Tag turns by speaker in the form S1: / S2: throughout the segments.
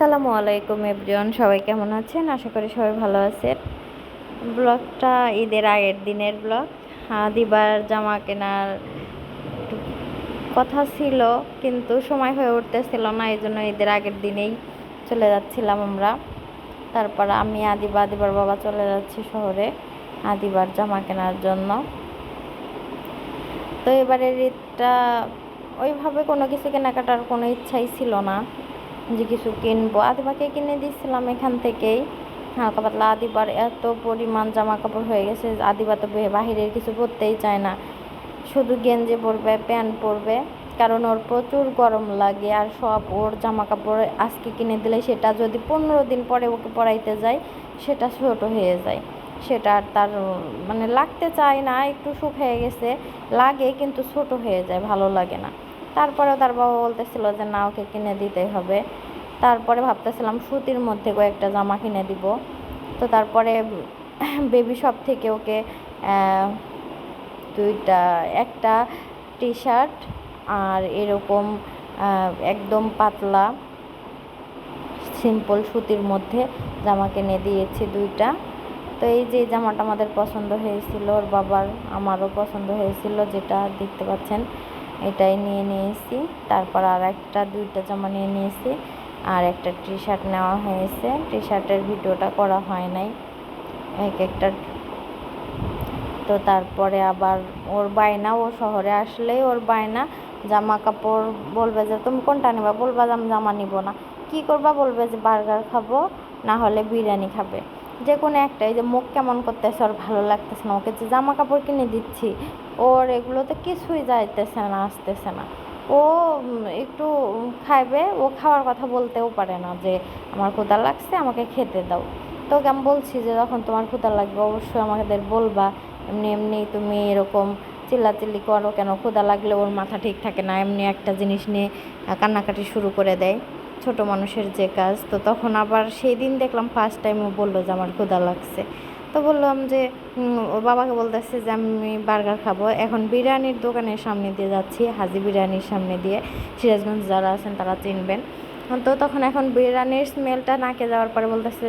S1: আসসালামু আলাইকুম এভরিওয়ান, সবাই কেমন আছেন? আশা করি সবাই ভালো আছেন। ব্লগটা ঈদের আগের দিনের ব্লগ। দিবার জামা কেনার কথা ছিল, কিন্তু সময় হয়ে উঠতেছিল না এই জন্য ঈদের আগের দিনেই চলে যাচ্ছিলাম আমরা। তারপর আমি, আদিবা, আদিবার বাবা চলে যাচ্ছি শহরে আদিবার জামা কেনার জন্য। তো এবারের ঈদটা ওইভাবে কোনো কিছু কেনাকাটার কোনো ইচ্ছাই ছিল না। যে কিছু কিনবো। আদিবাকে কিনে দিচ্ছিলাম এখান থেকেই। হালকা পাতলা আদিবার এত পরিমাণ জামা কাপড় হয়ে গেছে, আদিবা তো বাহিরের কিছু পরতেই চায় না। শুধু গেঞ্জি পরবে, প্যান্ট পরবে, কারণ ওর প্রচুর গরম লাগে আর সব ওর জামা কাপড় আজকে কিনে দিলে সেটা যদি পনেরো দিন পরে ওকে পরাইতে যায়, সেটা ছোট হয়ে যায়। সেটা আর তার মানে লাগতে চায় না, একটু সুখ শুকিয়ে গেছে। লাগে কিন্তু ছোট হয়ে যায়, ভালো লাগে না। তারপরে তার বাবা বলতেছিল যে, না, ওকে কিনে দিতেই হবে। তারপরে ভাবতেছিলাম সুতির মধ্যে কয়েকটা জামা কিনে দিব। তো তারপরে বেবি শপ থেকে ওকে দুইটা, একটা টি শার্ট আর এরকম একদম পাতলা সিম্পল সুতির মধ্যে জামা কিনে দিয়েছি দুইটা। তো এই যে জামাটা আমাদের পছন্দ হয়েছিল, ওর বাবার, আমারও পছন্দ হয়েছিল, যেটা দেখতে পাচ্ছেন। এটাই নিয়ে নিয়েছি। তারপর আর একটা, দুইটা জামা নিয়ে নিয়েছি। আর একটা টি শার্ট নেওয়া হয়েছে। টি শার্টের ভিডিওটা করা হয় নাই। এক একটা তো তারপরে আবার ওর বায়না, ও শহরে আসলেই ওর বায়না। জামা কাপড় বলবে যে, তুমি কোনটা নেবা? বলবা, আমি জামা নিব না। কি করবা? বলবে যে, বার্গার খাব, না হলে বিরিয়ানি খাবে। যে কোনো একটা, এই যে মুখ কেমন করতেছে, ওর ভালো লাগতেছে না, ওকে যে জামা কাপড় কিনে দিচ্ছি, ওর এগুলোতে কিছুই যাইতেছে না, আসতেছে না। ও একটু খাইবে, ও খাওয়ার কথা বলতেও পারে না যে, আমার ক্ষুদা লাগছে, আমাকে খেতে দাও। তো আমি বলছি যে, যখন তোমার ক্ষুদা লাগবে, অবশ্যই আমাদের বলবা। এমনি এমনি তুমি এরকম চিল্লাচিল্লি করো কেন? ক্ষুদা লাগলে ওর মাথা ঠিক থাকে না। এমনি একটা জিনিস নিয়ে কান্নাকাটি শুরু করে দেয়। ছোট মানুষের যে কাজ, তো তখন আবার সেই দিন দেখলাম ফার্স্ট টাইম ও বলল যে আমার ক্ষুদা লাগছে। তো বললাম যে ওর বাবাকে বলতেছে যে আমি বার্গার খাব। এখন বিরিয়ানির দোকানের সামনে দিয়ে যাচ্ছি, হাজি বিরিয়ানির সামনে দিয়ে। সিরাজগঞ্জ যারা আছেন তারা চিনবেন। তো তখন এখন বিরিয়ানির স্মেলটা নাকে যাওয়ার পরে বলতেছে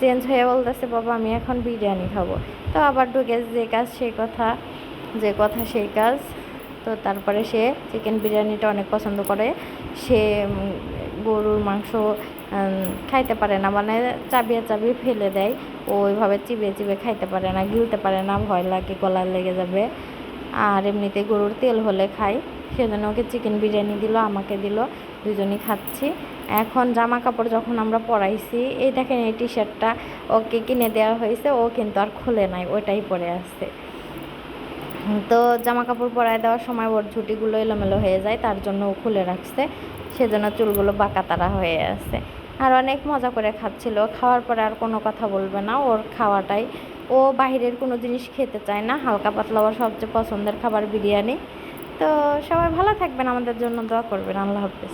S1: চেঞ্জ হয়ে বলতেছে, বাবা, আমি এখন বিরিয়ানি খাব। তো আবার ঢুকে যে কাজ সেই কথা, যে কথা সেই কাজ। তো তারপরে সে চিকেন বিরিয়ানিটা অনেক পছন্দ করে। সে গরুর মাংস খাইতে পারে না। মানে চাবিয়ে চাবিয়ে ফেলে দেয়। ও ওইভাবে চিবিয়ে চিবিয়ে খাইতে পারে না, গিলতে পারে না, ভয় লাগে গলা লেগে যাবে। আর এমনিতে গরুর তেল হলে খাই সেজন্য ওকে চিকেন বিরিয়ানি দিল, আমাকে দিল, দুজনই খাচ্ছি। এখন জামা কাপড় যখন আমরা পরাইছি, এই দেখেন এই টি শার্টটা ওকে কিনে দেওয়া হয়েছে, ও কিন্তু আর খুলে নাই, ওইটাই পরে আসছে তো জামা কাপড় পরায় দেওয়ার সময় ওর ঝুটিগুলো এলোমেলো হয়ে যায়, তার জন্য ও খুলে রাখছে। সেজন্য চুলগুলো বাঁকা তারা হয়ে আছে। আর অনেক মজা করে খাচ্ছিল। খাওয়ার পরে আর কোনো কথা বলবে না। ওর খাওয়াটাই। ও বাহিরের কোনো জিনিস খেতে চায় না। হালকা পাতলা ওর সবচেয়ে পছন্দের খাবার বিরিয়ানি। তো সবাই ভালো থাকবেন। আমাদের জন্য দোয়া করবেন। আল্লাহ হাফিজ।